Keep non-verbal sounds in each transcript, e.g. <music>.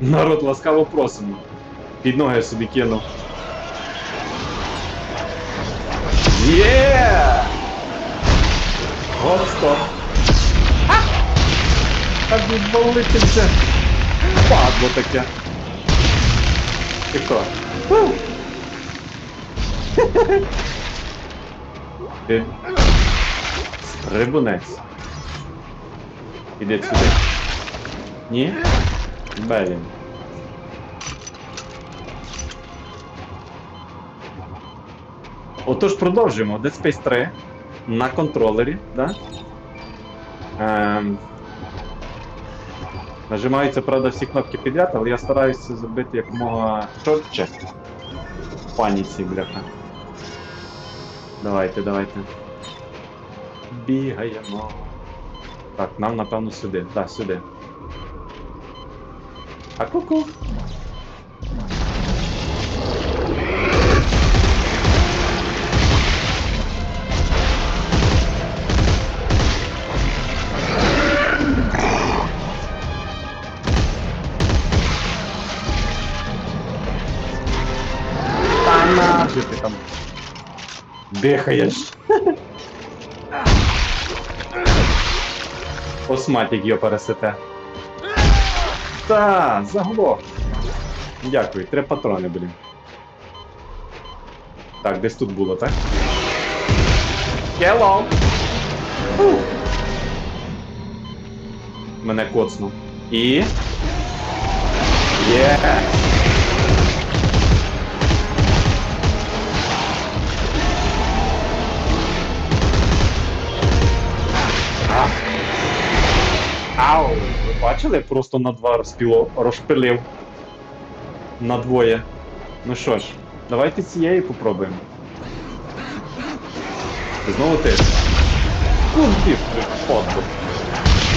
Народ ласкаво просимо. Під ноги собі кинув. Є! От стоп. Так відвалити вже. Падло таке. Ти хто? Ти. Стрибунець. Іди сюди. Ні? Блін. Отож продовжуємо. Dead Space 3 на контролері, да? Ем... Нажимаються, правда, всі кнопки підряд, але я стараюся зробити якомога. В паніці, бляха. Давайте, давайте. Бігаємо. Так, нам напевно сюди. Так, сюди. А ку-ку. Нафіг там дихаєш. Осматік його пересете. Та, заглох. Дякую, три патрони, блін. Так, десь тут було, так? Hello! Фу. Мене коцнув. І. Є! А. бачили? Просто на два розпіло, розпилив. На двоє. Ну що ж, давайте цієї попробуємо. Знову ти. Куди ти фото?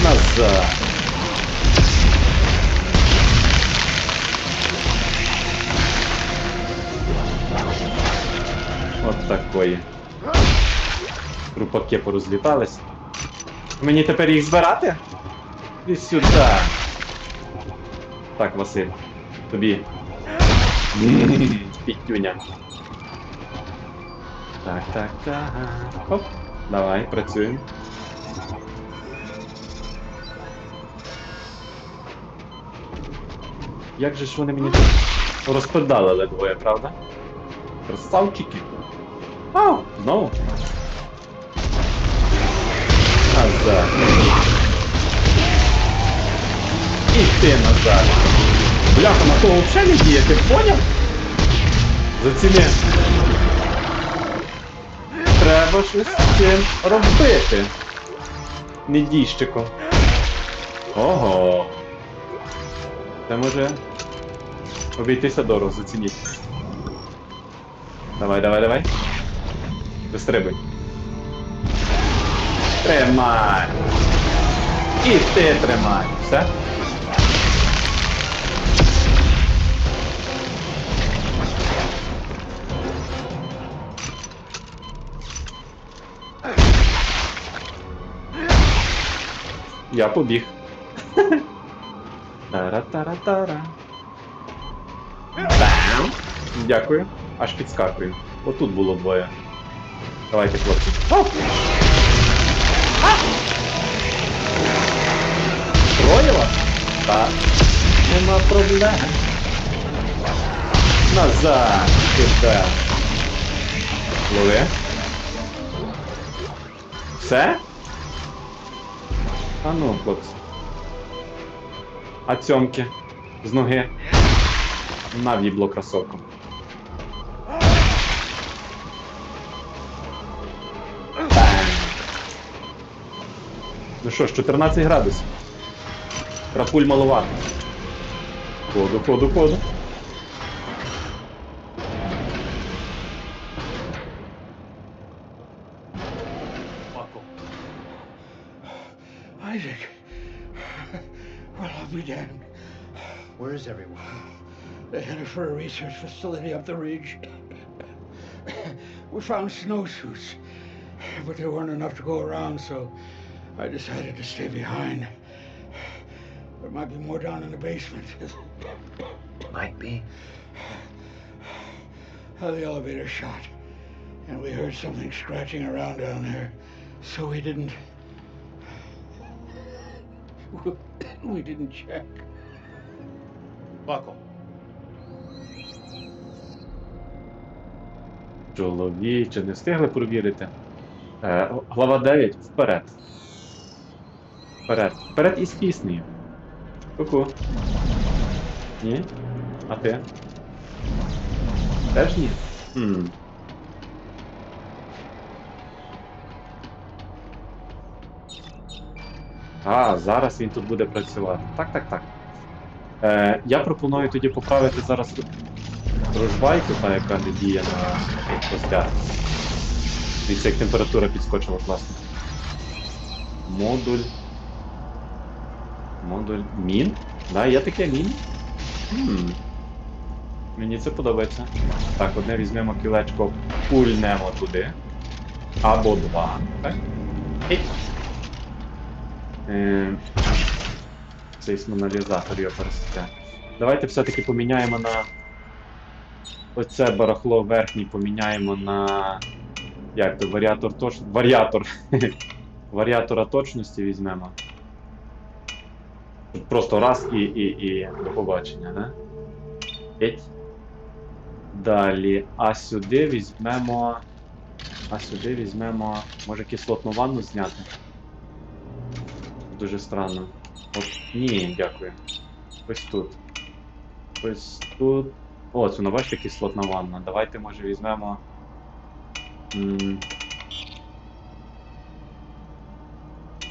Назад. От такої. Трупаки порозлітались. Мені тепер їх збирати? І сюди. Так, Василь. Тобі. <laughs> Пітюня. Так, так, так. Оп. Давай, працюємо. Як же ж вони мені тут розподалили двоє, правда? Красавчики. Ау, знову. Назад. І ти назад. Бляха, на того взагалі не діє, ти поняв? Заціни. Треба щось з цим робити. Не діщиком. Ого. Це може обійтися дорого, зацініть. Давай, давай, давай. Вистрибуй. Тримай. І ти тримай. Все? Я побіг. <laughs> Тара-тара-тара. Дякую. Аж підскакую. Отут було двоє. Давайте, хлопці. Троє вас? Так. Нема проблем. Назад! Сюди. Лови. Все? А ну, хлопці. А цьомки з ноги. На вібло кросовку. Ну що ж, 14 градусів. Крапуль маловато. Ходу, ходу, ходу. Isaac. Well, I'll be damned. Where is everyone? They headed for a research facility up the ridge. We found snowsuits, but there weren't enough to go around, so I decided to stay behind. There might be more down in the basement. Might be. The elevator shot, and we heard something scratching around down there, so we didn't. <coughs> We didn't check. Buckle. Чоловіче, не встигли провірити. Е, глава 9, вперед. Вперед. Вперед із піснею. Ку-ку. Ні? А ти? Теж ні? Хм. А, зараз він тут буде працювати. Так, так, так. Е, я пропоную тоді поправити зараз рожбайку, та яка не діє на костях. Дивіться, як температура підскочила класно. Модуль. Модуль. Мін? Да, є таке мін? Хм. Мені це подобається. Так, одне візьмемо кілечко, пульнемо туди. Або два. Так? Е, Сейсмоналізатор його пересете. Давайте все-таки поміняємо на. Оце барахло верхній поміняємо на. Як то варіатор точ... Варіатор. <laughs> Варіатора точності візьмемо. Просто раз і, і, і до побачення, да? Еть. Далі. А сюди візьмемо. А сюди візьмемо. Може кислотну ванну зняти? Дуже странно. От, ні, дякую. Ось тут. Ось тут. О, це ну, бачите кислотна ванна. Давайте, може, візьмемо. м,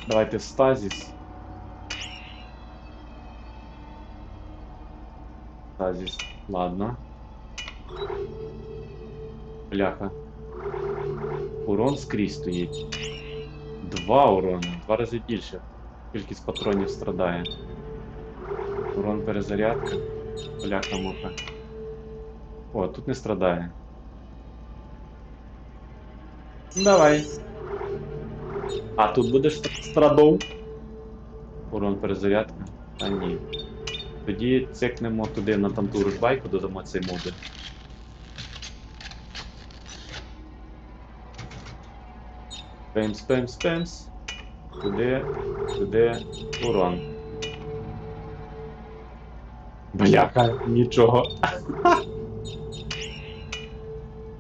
Давайте стазіс. Стазіс. Ладно. Бляха. Урон скрізь стоїть. Два урони, два рази більше. Кількість патронів страдає. Урон перезарядка. Бляха муха. О, тут не страдає. Давай. А тут будеш страдов? Урон перезарядка? А ні. Тоді цикнемо туди на там ту ружбайку, додамо цей модуль. Пемс, пемс, пемс. Туди, туди, урон. Бляха, нічого. <laughs>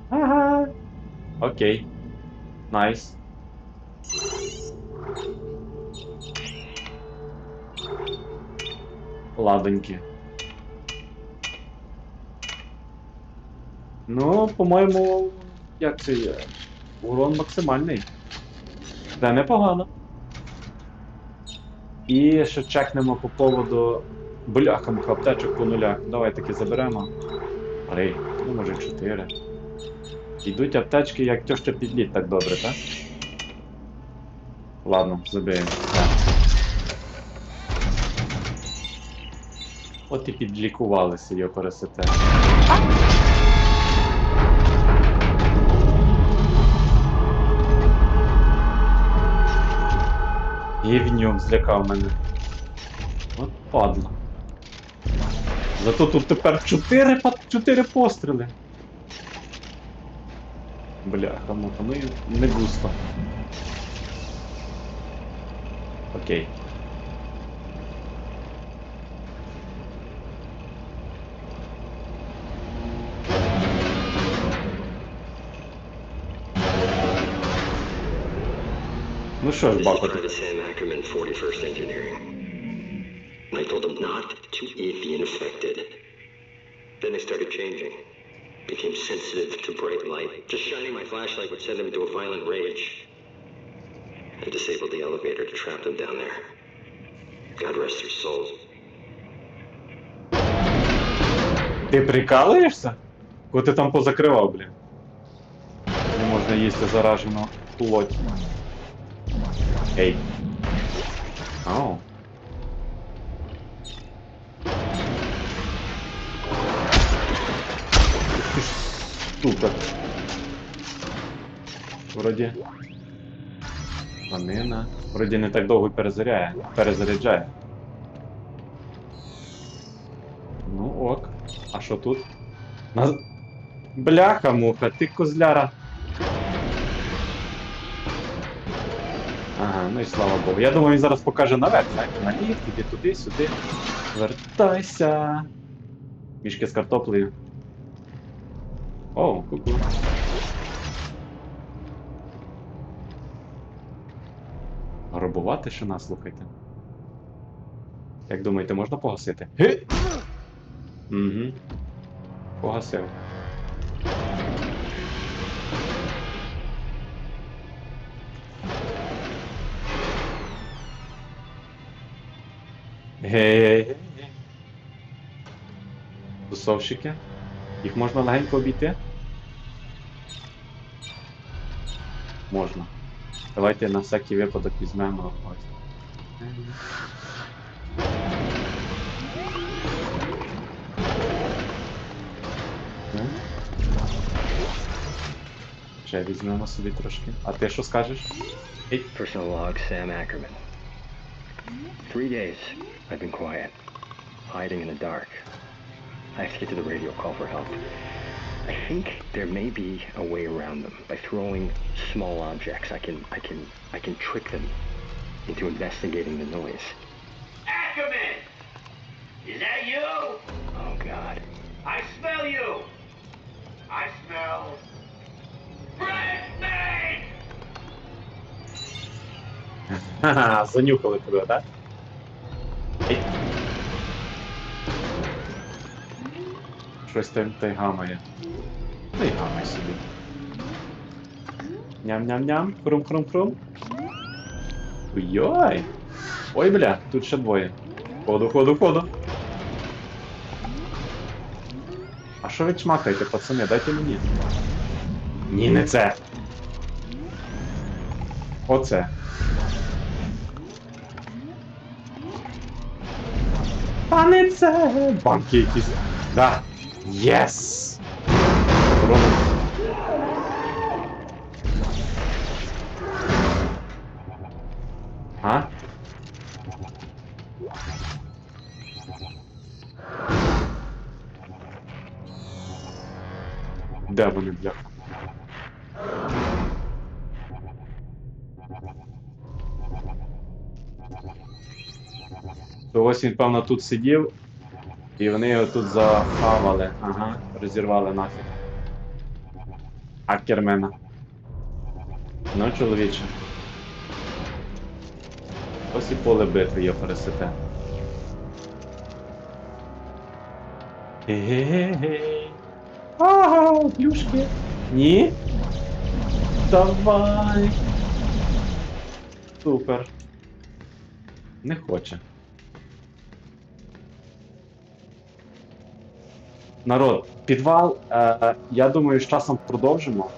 Ага. Окей. Найс. Ладоньки. Ну, по-моєму, як це є? Урон максимальний. Це непогано. І ще чекнемо по поводу бляха аптечок по нулях. Давай таки заберемо. Три, ну може чотири. Йдуть аптечки, як тьоща підліт так добре, так? Ладно, забиємо. От і підлікувалися його пересете. Гівнюк злякав мене. От падла. Зато тут тепер 4, па- 4 постріли. Бляха, муха, ну не густо. Окей. Ну що ж, This is Бако, Private Sam Ackerman, 41st Engineering. I told them not to eat the infected. Then they started changing. Became sensitive to bright light. Just shining my flashlight would send them into a violent rage. I disabled the elevator to trap them down there. God rest their souls. Ти прикалуєшся? Кого ти там позакривав, блін? Не можна їсти заражену плоть. Ух ж, сука. Вроді. Панина. Вроді не так довго перезаряє. Перезаряджає. Ну Ок. А що тут? На... Бляха, муха, ти козляра. Ну і слава Богу. Я думаю, він зараз покаже наверх, знаєте, на іди туди, сюди. Вертайся. Мішки з картоплею. О, ку-ку. Ще нас, слухайте. Як думаєте, можна погасити? Угу. Погасив. Гей. Тусовщики. Їх можна легенько обійти? Можна. Давайте на всякий випадок візьмемо ось. Ще візьмемо собі трошки. А ти що скажеш? Personal log, Sam Ackerman. Three days I've been quiet, hiding in the dark. I have to get to the radio call for help. I think there may be a way around them by throwing small objects. I can, I can, I can trick them into investigating the noise. Ackerman! Is that you? Oh God. I smell you! I smell... Ха-ха, занюхали тебе, так? Щось там та й гамає. Ну і гамай собі. Ням-ням-ням, хрум-хрум-хрум. Ой-ой! Ой, бля, тут ще двоє. Ходу, ходу, ходу. А що ви чмакаєте, пацани? Дайте мені. Ні, не це. Оце. Пане це. Банки якісь. Да. Єс! Робимо. А? Де вони, бляха? То ось він, певно, тут сидів, і вони його тут захавали. Ага, розірвали нафіг. Акермена. Ну, чоловіче. Ось і поле битви його пересете. Ге-ге-ге. Ага, плюшки. Ні? Давай. Супер. Не хоче. Народ, підвал, е, я думаю, з часом продовжимо.